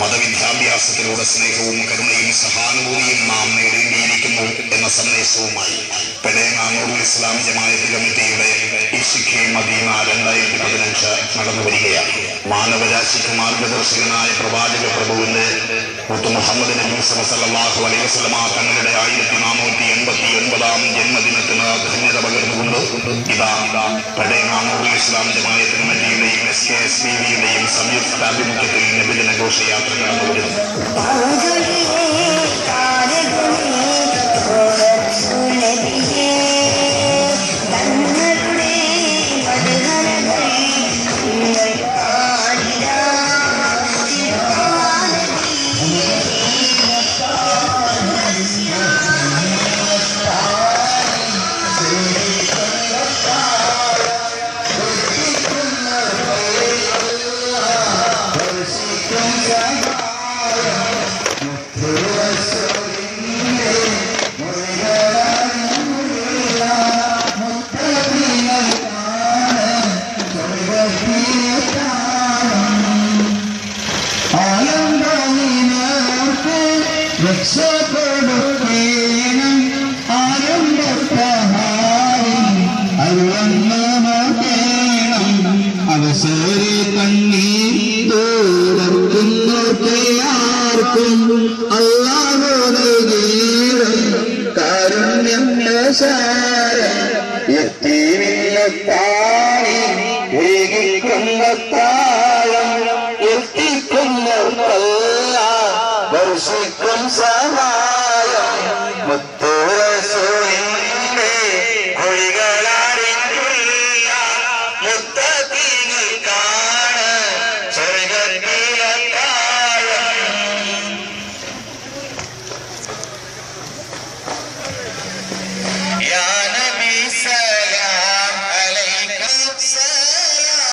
മതവിദ്യാഭ്യാസത്തിലൂടെ സ്നേഹവും കരുണയും സഹാനുഭൂതിയും നാം നേടേണ്ടിയിരിക്കുന്നു എന്ന സന്ദേശവുമായി പെടേങ്ങാനൂർ ഇസ്ലാം ജമായത്ത് കമ്മിറ്റിയുടെ ഇഷിഖെ മദീന രണ്ടായിരത്തി പതിനഞ്ച് നടന്നു വരികയാണ്. മാനവരാശിക്ക് മാർഗദർശകനായ പ്രവാചക പ്രഭുവിന്റെ മുത്തു മുഹമ്മദ് നബി സല്ലല്ലാഹു അലൈഹി വസല്ലമ തങ്ങളുടെ ആയിരത്തി നാനൂറ്റി എൺപത്തി ഒൻപതാം ജന്മദിനത്തിന് ധന്യത പകർന്നുകൊണ്ട് ഇതാ പെടേങ്ങാനൂർ ഇസ്ലാം ജമായത്ത് കമ്മിറ്റിയുടെയും എസ് കെ എസ് ബി വിയുടെയും സംയുക്ത ആഭിമുഖ്യത്തിൽ നബിദിന ഘോഷയാത്ര കടന്നു വരുന്നു. രക്ഷപ്പെടുത്തേണം ആരംഭപ്രഹാരം അരുവണ്ണമേണം അവസരെ കണ്ണീർ തോടർക്കുന്നോർക്കും അല്ലാഹോ നൽകീടും കാരുണ്യം സാരം എത്തിവില്ലത്താണി ഒഴുകിക്കുന്ന താളം എത്തിക്കുന്ന വർഷിക്കും തമ്പിളി യാ നബി സലാം സലാം